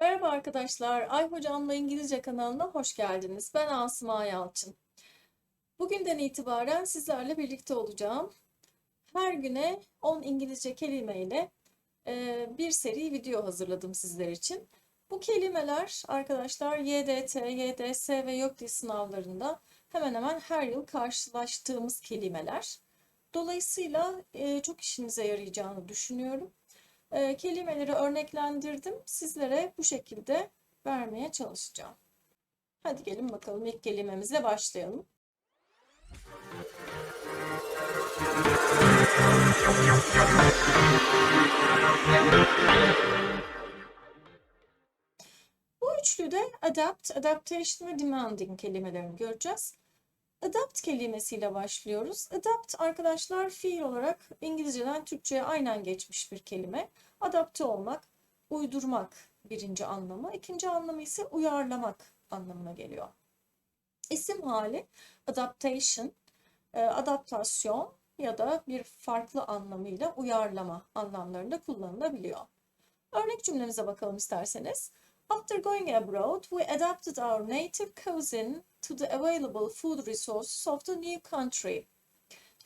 Merhaba arkadaşlar, Ay Hocam'la İngilizce kanalına hoş geldiniz. Ben Asma Yalçın. Bugünden itibaren sizlerle birlikte olacağım. Her güne 10 İngilizce kelimeyle e, bir seri video hazırladım sizler için. Bu kelimeler arkadaşlar YDT, YDS ve YÖKDİL sınavlarında hemen hemen her yıl karşılaştığımız kelimeler. Dolayısıyla e, çok işinize yarayacağını düşünüyorum. E, kelimeleri örneklendirdim. Sizlere bu şekilde vermeye çalışacağım. Hadi gelin bakalım ilk kelimemizle başlayalım. Bu üçlüde adapt, adaptation ve demanding kelimelerini göreceğiz. Adapt kelimesiyle başlıyoruz. Adapt arkadaşlar fiil olarak İngilizceden Türkçe'ye aynen geçmiş bir kelime. Adapte olmak, uydurmak birinci anlamı. İkinci anlamı ise uyarlamak anlamına geliyor. İsim hali adaptation, e, adaptasyon ya da bir farklı anlamıyla uyarlama anlamlarında kullanılabiliyor. Örnek cümlemize bakalım isterseniz. After going abroad, we adapted our native cuisine to the available food resources of the new country.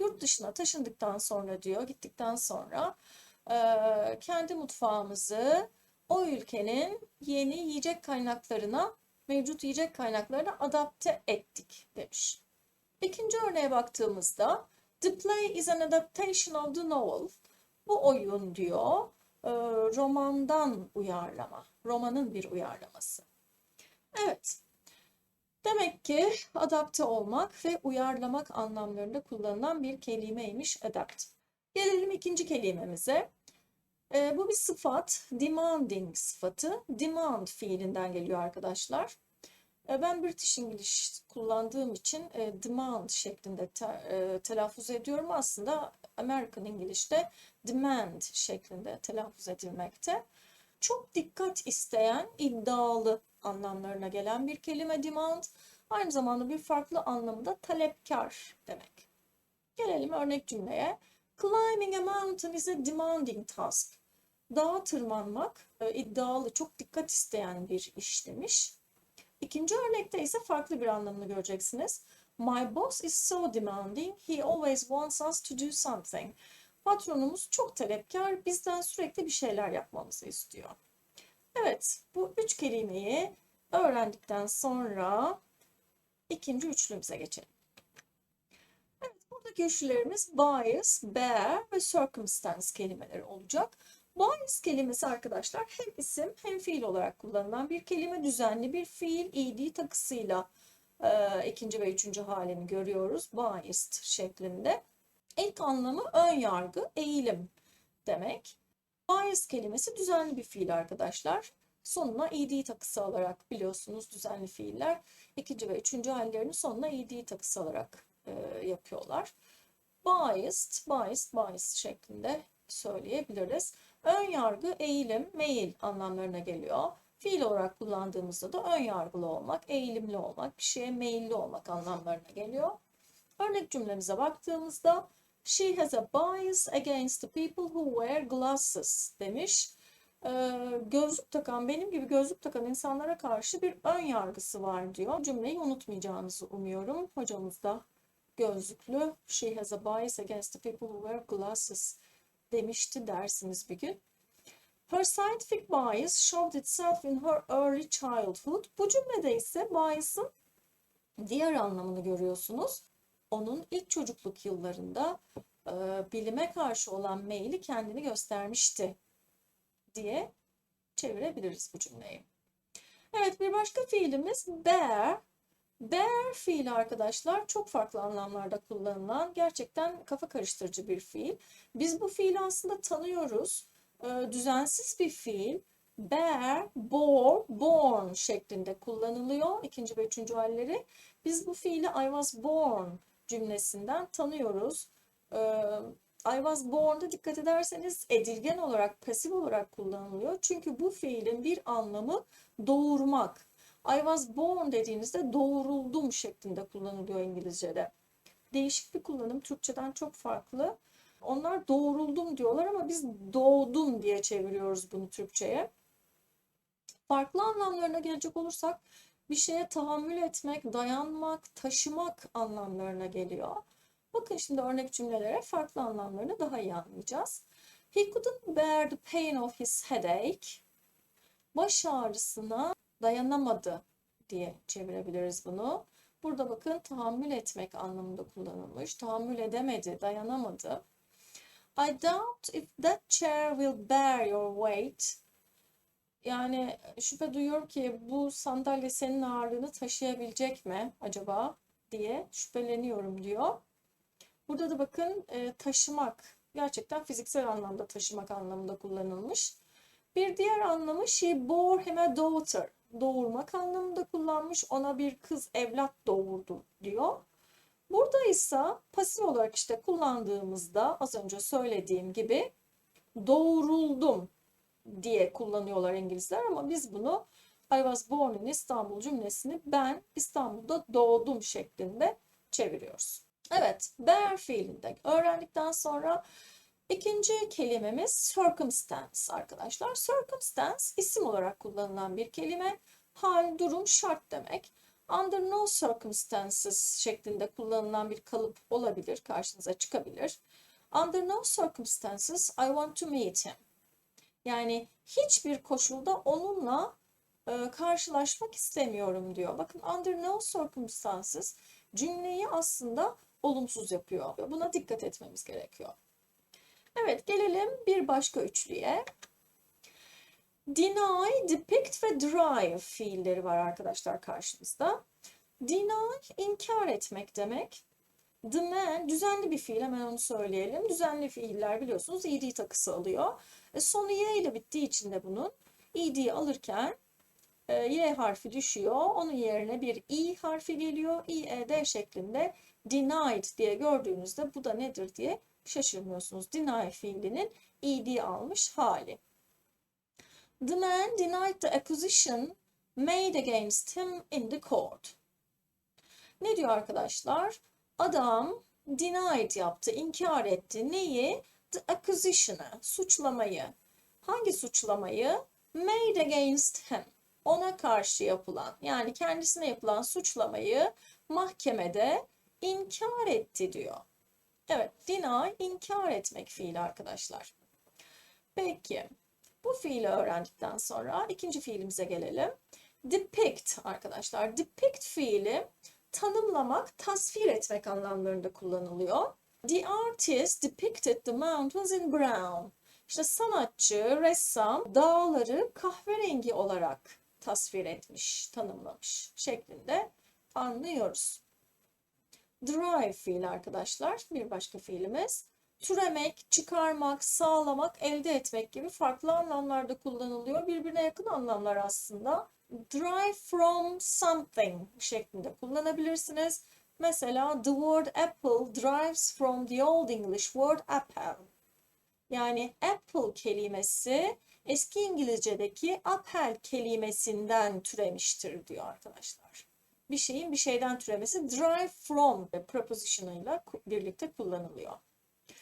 Yurt dışına taşındıktan sonra diyor, gittikten sonra e, kendi mutfağımızı o ülkenin yeni yiyecek kaynaklarına, mevcut yiyecek kaynaklarına adapte ettik demiş. İkinci örneğe baktığımızda, the play is an adaptation of the novel. Bu oyun diyor, e, romandan uyarlama, romanın bir uyarlaması. Evet, demek ki adapte olmak ve uyarlamak anlamlarında kullanılan bir kelimeymiş adapt. Gelelim ikinci kelimemize. E, bu bir sıfat, demanding sıfatı. Demand fiilinden geliyor arkadaşlar. E, ben British English kullandığım için e, demand şeklinde e, telaffuz ediyorum. Aslında American English'te demand şeklinde telaffuz edilmekte. Çok dikkat isteyen, iddialı anlamlarına gelen bir kelime demand. Aynı zamanda bir farklı anlamı da talepkar demek. Gelelim örnek cümleye. Climbing a mountain is a demanding task. Dağa tırmanmak iddialı, çok dikkat isteyen bir iş demiş. İkinci örnekte ise farklı bir anlamını göreceksiniz. My boss is so demanding, he always wants us to do something. Patronumuz çok talepkar, bizden sürekli bir şeyler yapmamızı istiyor. Evet, bu üç kelimeyi öğrendikten sonra ikinci üçlümüze geçelim. Evet, buradaki üçlülerimiz bias, bear ve circumstance kelimeleri olacak. Bias kelimesi arkadaşlar hem isim hem fiil olarak kullanılan bir kelime. Düzenli bir fiil, ed takısıyla e, ikinci ve üçüncü halini görüyoruz. Biased şeklinde. İlk anlamı ön yargı, eğilim demek. Bias kelimesi düzenli bir fiil arkadaşlar. Sonuna ed takısı alarak biliyorsunuz düzenli fiiller ikinci ve üçüncü hallerini sonuna ed takısı alarak e, yapıyorlar. Biased, biased, biased şeklinde söyleyebiliriz. Ön yargı, eğilim, meyil anlamlarına geliyor. Fiil olarak kullandığımızda da ön yargılı olmak, eğilimli olmak, bir şeye meyilli olmak anlamlarına geliyor. Örnek cümlemize baktığımızda She has a bias against the people who wear glasses demiş. Ee, gözlük takan, benim gibi gözlük takan insanlara karşı bir ön yargısı var diyor. Cümleyi unutmayacağınızı umuyorum. Hocamız da gözlüklü. She has a bias against the people who wear glasses demişti dersiniz bir gün. Her scientific bias showed itself in her early childhood. Bu cümlede ise bias'ın diğer anlamını görüyorsunuz. Onun ilk çocukluk yıllarında e, bilime karşı olan meyli kendini göstermişti diye çevirebiliriz bu cümleyi. Evet bir başka fiilimiz bear. Bear fiili arkadaşlar çok farklı anlamlarda kullanılan gerçekten kafa karıştırıcı bir fiil. Biz bu fiili aslında tanıyoruz. Ee, düzensiz bir fiil. Bear, bore, born şeklinde kullanılıyor. ikinci ve üçüncü halleri. Biz bu fiili I was born cümlesinden tanıyoruz. Ee, I was born'da dikkat ederseniz edilgen olarak, pasif olarak kullanılıyor. Çünkü bu fiilin bir anlamı doğurmak. I was born dediğinizde doğuruldum şeklinde kullanılıyor İngilizce'de. Değişik bir kullanım. Türkçeden çok farklı. Onlar doğuruldum diyorlar ama biz doğdum diye çeviriyoruz bunu Türkçe'ye. Farklı anlamlarına gelecek olursak bir şeye tahammül etmek, dayanmak, taşımak anlamlarına geliyor. Bakın şimdi örnek cümlelere farklı anlamlarını daha iyi anlayacağız. He couldn't bear the pain of his headache. Baş ağrısına dayanamadı diye çevirebiliriz bunu. Burada bakın tahammül etmek anlamında kullanılmış. Tahammül edemedi, dayanamadı. I doubt if that chair will bear your weight. Yani şüphe duyuyorum ki bu sandalye senin ağırlığını taşıyabilecek mi acaba diye şüpheleniyorum diyor. Burada da bakın e, taşımak gerçekten fiziksel anlamda taşımak anlamında kullanılmış. Bir diğer anlamı she bore him a daughter. Doğurmak anlamında kullanmış. Ona bir kız evlat doğurdu diyor. Burada ise pasif olarak işte kullandığımızda az önce söylediğim gibi doğuruldum diye kullanıyorlar İngilizler ama biz bunu I was born in İstanbul cümlesini ben İstanbul'da doğdum şeklinde çeviriyoruz. Evet, bear fiilinde öğrendikten sonra ikinci kelimemiz circumstance arkadaşlar. Circumstance isim olarak kullanılan bir kelime. Hal, durum, şart demek. Under no circumstances şeklinde kullanılan bir kalıp olabilir, karşınıza çıkabilir. Under no circumstances I want to meet him. Yani hiçbir koşulda onunla e, karşılaşmak istemiyorum diyor. Bakın under no circumstances cümleyi aslında olumsuz yapıyor. Buna dikkat etmemiz gerekiyor. Evet gelelim bir başka üçlüye. Deny, depict ve drive fiilleri var arkadaşlar karşımızda. Deny inkar etmek demek. Demand düzenli bir fiil hemen onu söyleyelim. Düzenli fiiller biliyorsunuz ed takısı alıyor. E, sonu y ile bittiği için de bunun ed'yi alırken e, y harfi düşüyor. Onun yerine bir i harfi geliyor. ied şeklinde denied diye gördüğünüzde bu da nedir diye şaşırmıyorsunuz. Deny fiilinin ed almış hali. The man denied the accusation made against him in the court. Ne diyor arkadaşlar? Adam denied yaptı, inkar etti. Neyi? The accusation'ı, suçlamayı. Hangi suçlamayı? Made against him. Ona karşı yapılan, yani kendisine yapılan suçlamayı mahkemede inkar etti diyor. Evet, deny inkar etmek fiili arkadaşlar. Peki, bu fiili öğrendikten sonra ikinci fiilimize gelelim. Depict arkadaşlar. Depict fiili tanımlamak, tasvir etmek anlamlarında kullanılıyor. The artist depicted the mountains in brown. İşte sanatçı, ressam dağları kahverengi olarak tasvir etmiş, tanımlamış şeklinde anlıyoruz. Drive fiil arkadaşlar bir başka fiilimiz. Türemek, çıkarmak, sağlamak, elde etmek gibi farklı anlamlarda kullanılıyor. Birbirine yakın anlamlar aslında. Drive from something şeklinde kullanabilirsiniz. Mesela the word apple drives from the old English word apple. Yani apple kelimesi eski İngilizce'deki apple kelimesinden türemiştir diyor arkadaşlar. Bir şeyin bir şeyden türemesi drive from preposition'ıyla birlikte kullanılıyor.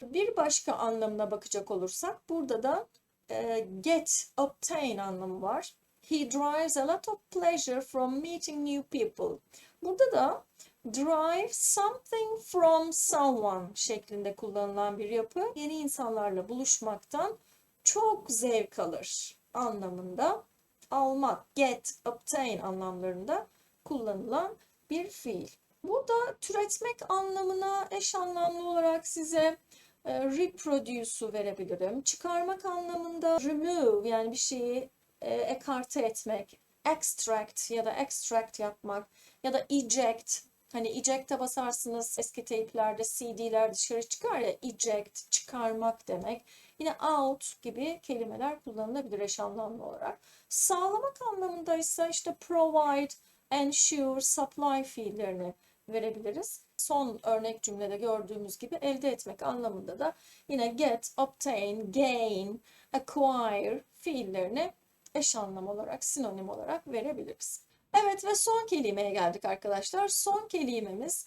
Bir başka anlamına bakacak olursak burada da e, get, obtain anlamı var. He drives a lot of pleasure from meeting new people. Burada da drive something from someone şeklinde kullanılan bir yapı. Yeni insanlarla buluşmaktan çok zevk alır anlamında. Almak, get, obtain anlamlarında kullanılan bir fiil. Burada türetmek anlamına eş anlamlı olarak size e, reproduce'u verebilirim. Çıkarmak anlamında remove yani bir şeyi e, ekarte etmek, extract ya da extract yapmak ya da eject. Hani eject'e basarsınız eski teyplerde CD'ler dışarı çıkar ya eject çıkarmak demek. Yine out gibi kelimeler kullanılabilir eş anlamlı olarak. Sağlamak anlamında ise işte provide, ensure, supply fiillerini verebiliriz. Son örnek cümlede gördüğümüz gibi elde etmek anlamında da yine get, obtain, gain, acquire fiillerini eş anlam olarak, sinonim olarak verebiliriz. Evet ve son kelimeye geldik arkadaşlar. Son kelimemiz,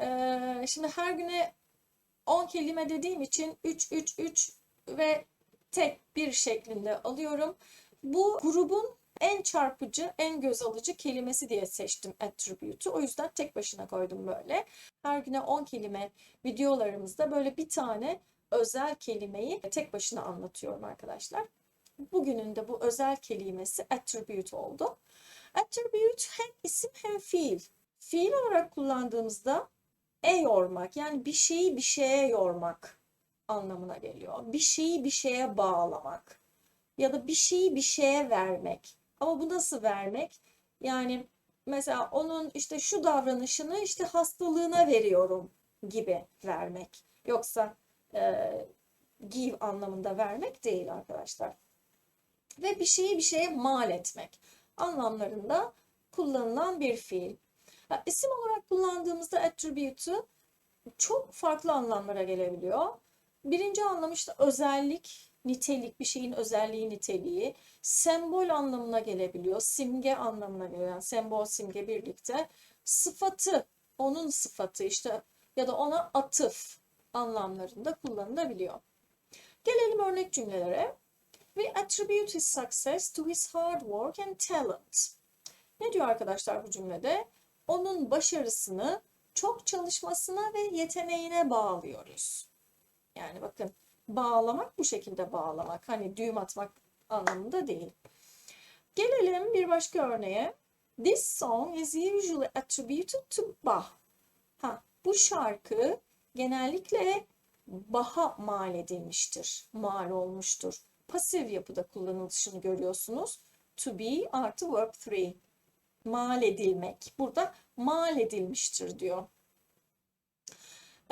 e, şimdi her güne 10 kelime dediğim için 3, 3, 3 ve tek bir şeklinde alıyorum. Bu grubun en çarpıcı, en göz alıcı kelimesi diye seçtim attribute'u. O yüzden tek başına koydum böyle. Her güne 10 kelime videolarımızda böyle bir tane özel kelimeyi tek başına anlatıyorum arkadaşlar. Bugünün de bu özel kelimesi attribute oldu. Attribute hem isim hem fiil. Fiil olarak kullandığımızda e yormak yani bir şeyi bir şeye yormak anlamına geliyor. Bir şeyi bir şeye bağlamak ya da bir şeyi bir şeye vermek. Ama bu nasıl vermek? Yani mesela onun işte şu davranışını işte hastalığına veriyorum gibi vermek. Yoksa e, give anlamında vermek değil arkadaşlar. Ve bir şeyi bir şeye mal etmek anlamlarında kullanılan bir fiil. Ha, isim olarak kullandığımızda attribute'u çok farklı anlamlara gelebiliyor. Birinci anlam işte özellik, nitelik, bir şeyin özelliği, niteliği. Sembol anlamına gelebiliyor, simge anlamına geliyor. Yani sembol, simge birlikte. Sıfatı, onun sıfatı işte ya da ona atıf anlamlarında kullanılabiliyor. Gelelim örnek cümlelere. We attribute his success to his hard work and talent. Ne diyor arkadaşlar bu cümlede? Onun başarısını çok çalışmasına ve yeteneğine bağlıyoruz. Yani bakın bağlamak bu şekilde bağlamak. Hani düğüm atmak anlamında değil. Gelelim bir başka örneğe. This song is usually attributed to Bach. Ha, bu şarkı genellikle Bach'a mal edilmiştir, mal olmuştur. Pasif yapıda kullanılışını görüyorsunuz. To be artı verb 3. Mal edilmek. Burada mal edilmiştir diyor.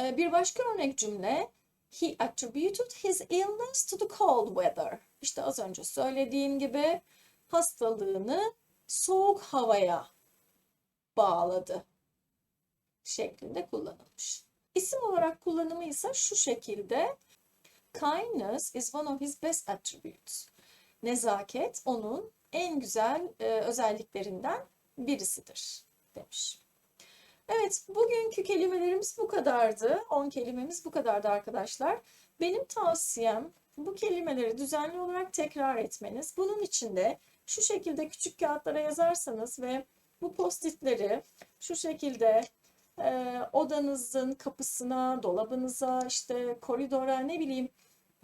Ee, Bir başka örnek cümle. He attributed his illness to the cold weather. İşte az önce söylediğim gibi hastalığını soğuk havaya bağladı şeklinde kullanılmış. İsim olarak kullanımı ise şu şekilde. Kindness is one of his best attributes. Nezaket onun en güzel e, özelliklerinden birisidir demiş. Evet, bugünkü kelimelerimiz bu kadardı. 10 kelimemiz bu kadardı arkadaşlar. Benim tavsiyem bu kelimeleri düzenli olarak tekrar etmeniz. Bunun için de şu şekilde küçük kağıtlara yazarsanız ve bu postitleri şu şekilde e, odanızın kapısına, dolabınıza, işte koridora ne bileyim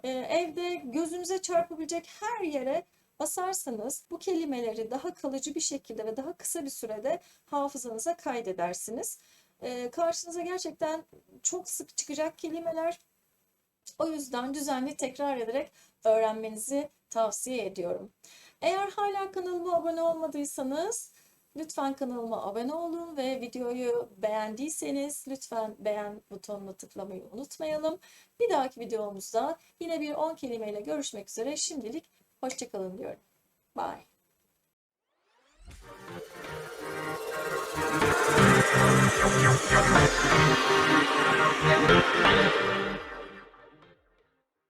e, evde gözünüze çarpabilecek her yere basarsanız bu kelimeleri daha kalıcı bir şekilde ve daha kısa bir sürede hafızanıza kaydedersiniz. E, karşınıza gerçekten çok sık çıkacak kelimeler. O yüzden düzenli tekrar ederek öğrenmenizi tavsiye ediyorum. Eğer hala kanalıma abone olmadıysanız lütfen kanalıma abone olun ve videoyu beğendiyseniz lütfen beğen butonuna tıklamayı unutmayalım. Bir dahaki videomuzda yine bir 10 kelimeyle görüşmek üzere. Şimdilik hoşçakalın diyorum. Bye.